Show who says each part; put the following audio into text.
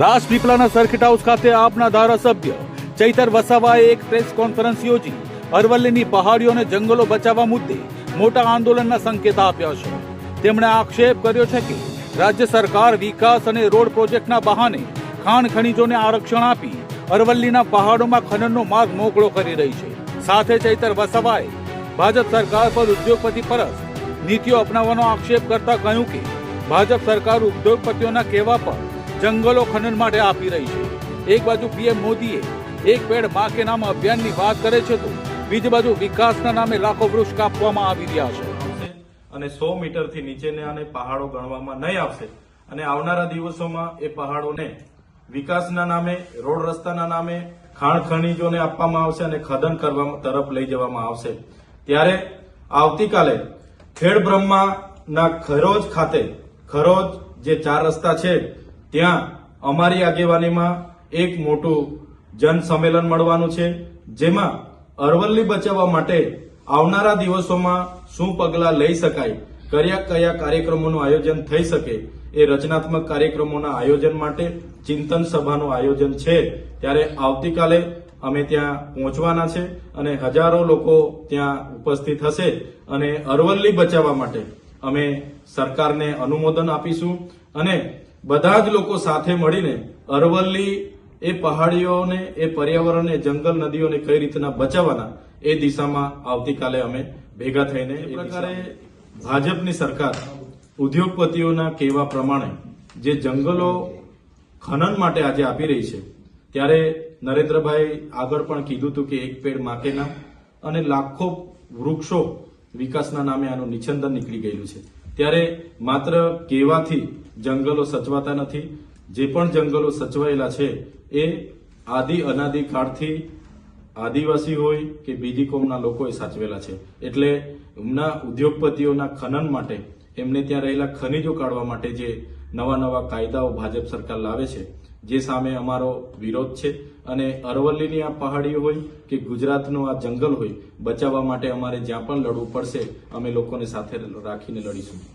Speaker 1: રાજપીપળાના circuit house ખાતે આપના ધારાસભ્ય ચૈતર વસાવાએ એક પ્રેસ કોન્ફરન્સ યોજી. અરવલ્લીની પહાડીઓ અને જંગલો બચાવવા મુદ્દે મોટા આંદોલનના સંકેત આપ્યા છે. તેમણે આક્ષેપ કર્યો છે કે રાજ્ય સરકાર વિકાસ અને રોડ પ્રોજેક્ટના બહાને ખાણ ખનીજોને આરક્ષણ આપી અરવલ્લીના પહાડોમાં ખનનનો માર્ગ મોકળો કરી રહી છે. સાથે ચૈતર વસાવાએ ભાજપ સરકાર પર ઉદ્યોગપતિ પરસ નીતિઓ અપનાવવાનો આક્ષેપ કરતા કહ્યું કે ભાજપ સરકાર ઉદ્યોગપતિઓના કહેવા પર જંગલો ખનન માટે આપી રહી છે. એક બાજુ પીએમ મોદીએ એક પેડ મા કે નામ અભિયાનની વાત કરે છે તો બીજી બાજુ વિકાસના નામે લાખો વૃક્ષ કાપવામાં આવી રહ્યા છે.
Speaker 2: અને સો મીટરથી નીચેને આને પહાડો ગણવામાં નહીં આવશે. અને આવનારા દિવસોમાં એ પહાડોને વિકાસના નામે, રોડ રસ્તાના નામે, ખાણ ખનીજોને આપવામાં આવશે અને ખદન કરવા તરફ લઈ જવામાં આવશે. ત્યારે આવતીકાલે ખેડ બ્રહ્માના ખરોજ ખાતે, ખરોજ જે ચાર રસ્તા છે ત્યાં અમારી આગેવાનીમાં એક મોટું જન સંમેલન મળવાનું છે, જેમાં અરવલ્લી બચાવવા માટે આવનારા દિવસોમાં શું પગલાં લઈ શકાય, કયા કયા કાર્યક્રમોનું આયોજન થઈ શકે, એ રચનાત્મક કાર્યક્રમોના આયોજન માટે ચિંતન સભાનું આયોજન છે. ત્યારે આવતીકાલે અમે ત્યાં પહોંચવાના છે અને હજારો લોકો ત્યાં ઉપસ્થિત હશે અને અરવલ્લી બચાવવા માટે અમે સરકારને અનુમોદન આપીશું અને બધા જ લોકો સાથે મળીને અરવલ્લી એ પહાડીઓને એ પર્યાવરણને જંગલ નદીઓને કઈ રીતના બચાવવાના એ દિશામાં આવતીકાલે અમે ભેગા થઈને એ પ્રકારે ભાજપની સરકાર ઉદ્યોગપતિઓના કહેવા પ્રમાણે જે જંગલો ખનન માટે આજે આપી રહી છે ત્યારે નરેન્દ્રભાઈ આગળ પણ કીધું હતું કે એક પેડ માકેના અને લાખો વૃક્ષો વિકાસના નામે આનું નિછંદન નીકળી ગયેલું છે. ત્યારે માત્ર કહેવાથી જંગલો સચવાતા નથી. જે પણ જંગલો સચવાયેલા છે, એ આદિ અનાદિ કાળથી આદિવાસી હોય કે બીજી કોમના લોકોએ સાચવેલા છે. એટલે એમના ઉદ્યોગપતિઓના ખનન માટે, એમને ત્યાં રહેલા ખનિજો કાઢવા માટે જે નવા નવા કાયદાઓ ભાજપ સરકાર લાવે છે જે સામે અમારો વિરોધ છે અને અરવલ્લીની આ પહાડીઓ હોય કે ગુજરાતનું આ જંગલ હોય, બચાવવા માટે અમારે જ્યાં પણ લડવું પડશે, અમે લોકોને સાથે રાખીને લડીશું.